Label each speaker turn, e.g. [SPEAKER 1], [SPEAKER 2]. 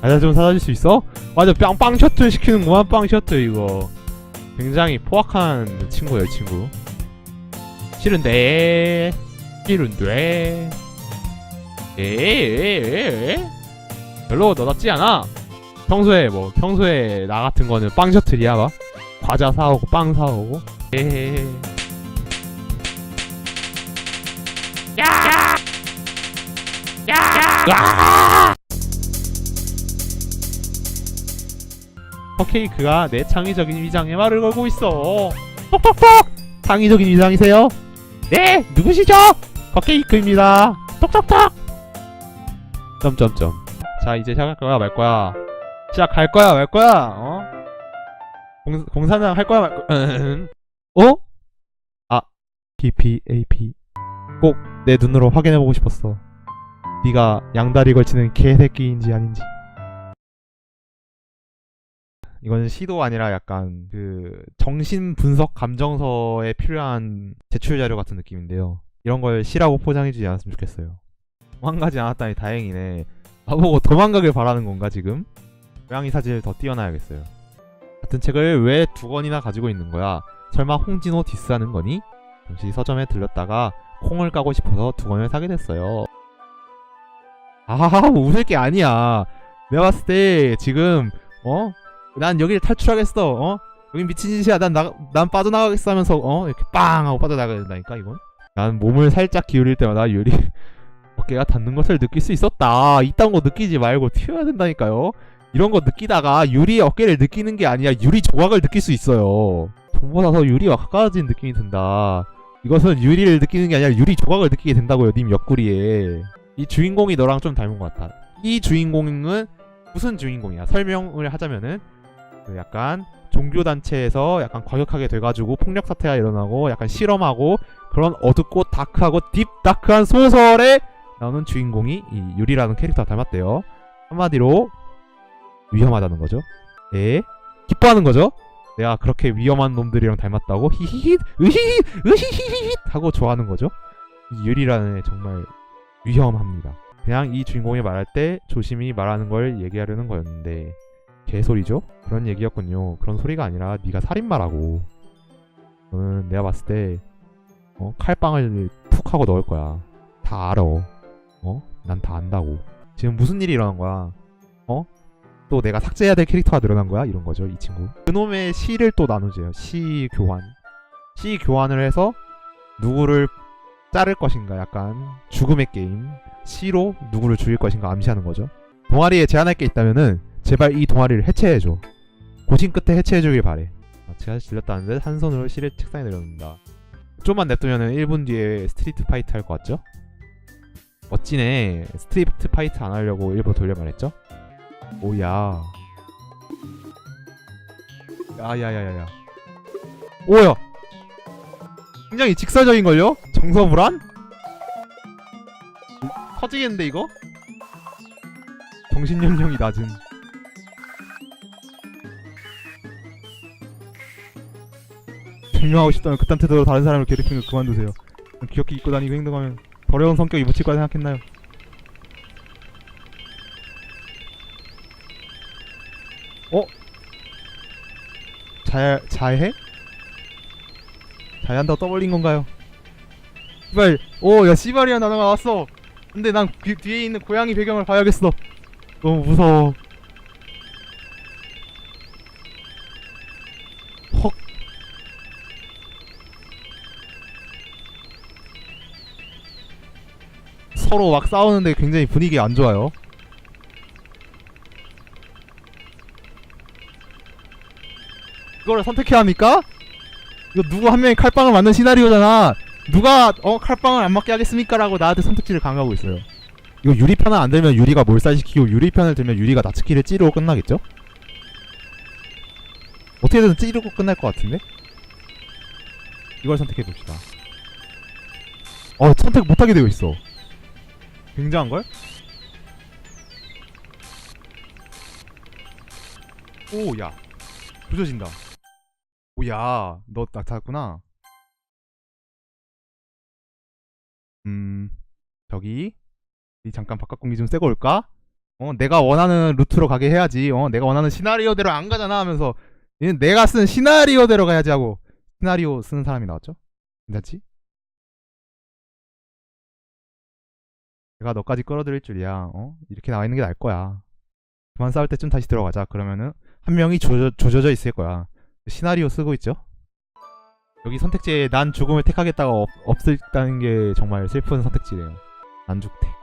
[SPEAKER 1] 과자 좀 사다 줄 수 있어? 맞아 빵, 빵 셔틀 시키는구만 빵 셔틀 이거. 굉장히 포악한 친구예요 이 친구. 싫은데. 싫은데. 에에에에? 별로 너답지 않아. 평소에 뭐 평소에 나 같은 거는 빵 셔틀이야 막 과자 사오고 빵 사오고. 에헤헤 야! 야! 컵케이크가 내 창의적인 위장에 말을 걸고 있어. 톡톡톡! 창의적인 위장이세요? 네! 누구시죠? 컵케이크입니다. 톡톡톡! 점점점. 자, 이제 시작할 거야, 말 거야? 시작할 거야, 말 거야? 어? 공, 공사장 할 거야, 말 거야? 어? 아, PPAP. 꼭 내 눈으로 확인해보고 싶었어. 네가 양다리 걸치는 개새끼인지 아닌지. 이건 시도 아니라 약간 그 정신 분석 감정서에 필요한 제출 자료 같은 느낌인데요. 이런 걸 시라고 포장해주지 않았으면 좋겠어요. 도망가지 않았다니 다행이네. 나보고 도망가길 바라는 건가 지금? 고양이 사진을 더 띄워놔야겠어요. 같은 책을 왜 두 권이나 가지고 있는 거야? 설마 홍진호 디스하는 거니? 잠시 서점에 들렀다가 콩을 까고 싶어서 두 권을 사게 됐어요. 아, 뭐 웃을 게 아니야. 내가 봤을 때 지금 어? 난 여기를 탈출하겠어. 어? 여긴 미친 짓이야. 난, 나, 난 빠져나가겠어 하면서 어? 이렇게 빵 하고 빠져나가야 된다니까 이건. 난 몸을 살짝 기울일 때마다 유리 어깨가 닿는 것을 느낄 수 있었다. 이딴 거 느끼지 말고 튀어야 된다니까요. 이런 거 느끼다가 유리의 어깨를 느끼는 게 아니라 유리 조각을 느낄 수 있어요. 전보다 더 유리와 가까워진 느낌이 든다. 이것은 유리를 느끼는 게 아니라 유리 조각을 느끼게 된다고요. 님 옆구리에. 이 주인공이 너랑 좀 닮은 것 같아. 이 주인공은 무슨 주인공이야? 설명을 하자면은 그 약간 종교 단체에서 약간 과격하게 돼가지고 폭력 사태가 일어나고 약간 실험하고 그런 어둡고 다크하고 딥 다크한 소설에 나오는 주인공이 이 유리라는 캐릭터와 닮았대요. 한마디로 위험하다는 거죠. 예? 기뻐하는 거죠. 내가 그렇게 위험한 놈들이랑 닮았다고 히히히 으히히 으히히히 하고 좋아하는 거죠. 이 유리라는 애 정말 위험합니다. 그냥 이 주인공이 말할 때 조심히 말하는 걸 얘기하려는 거였는데 개소리죠? 그런 얘기였군요. 그런 소리가 아니라 네가 살인마라고. 너는 내가 봤을 때 어? 칼빵을 툭 하고 넣을 거야. 다 알아. 어? 난 다 안다고. 지금 무슨 일이 일어난 거야? 어? 또 내가 삭제해야 될 캐릭터가 늘어난 거야? 이런 거죠, 이 친구. 그놈의 시를 또 나누재요. 시 교환. 시 교환을 해서 누구를 자를 것인가? 약간 죽음의 게임. 시로 누구를 죽일 것인가 암시하는 거죠. 동아리에 제안할 게 있다면은 제발 이 동아리를 해체해줘. 고심 끝에 해체해주길 바래. 아, 제가 질렸다는 듯한 손으로 실을 책상에 내려놓는다. 좀만 냅두면은 1분 뒤에 스트리트 파이트 할 것 같죠? 멋지네. 스트리트 파이트 안 하려고 일부러 돌려 말했죠? 오야. 야야야야야. 오야. 굉장히 직설적인걸요? 정서불안? 터지겠는데 이거? 정신연령이 낮은 증명하고 싶다면 그딴 태도로 다른 사람을 괴롭히는 거 그만두세요 귀엽게 입고 다니고 행동하면 더러운 성격이 묻힐 거라 생각했나요? 어? 잘, 잘해? 잘한다고 떠벌린 건가요? 씨발, 오, 야, 씨발이야, 나가 나왔어! 근데 난 뒤, 뒤에 있는 고양이 배경을 봐야겠어. 너무 무서워. 서로 막 싸우는데 굉장히 분위기 안 좋아요. 이거를 선택해야 합니까? 이거 누구 한 명이 칼빵을 맞는 시나리오잖아. 누가 어 칼빵을 안 맞게 하겠습니까라고 나한테 선택지를 강요하고 있어요. 이거 유리편을 안 들면 유리가 몰살시키고 유리편을 들면 유리가 나츠키를 찌르고 끝나겠죠? 어떻게든 찌르고 끝날 것 같은데? 이걸 선택해 봅시다. 어 선택 못하게 되어 있어. 굉장한 걸? 오야 부서진다. 오야 너 나타났구나. 음, 저기 이 잠깐 바깥 공기 좀 쐬고 올까? 어 내가 원하는 루트로 가게 해야지 어 내가 원하는 시나리오대로 안 가잖아 하면서 얘는 내가 쓴 시나리오대로 가야지 하고 시나리오 쓰는 사람이 나왔죠 괜찮지? 내가 너까지 끌어들일 줄이야. 어? 이렇게 나와 있는 게 나을 거야. 그만 싸울 때쯤 다시 들어가자. 그러면은 한 명이 조져, 조져져 있을 거야. 시나리오 쓰고 있죠? 여기 선택지에 난 죽음을 택하겠다가 없, 없었다는 게 정말 슬픈 선택지네요. 난 죽택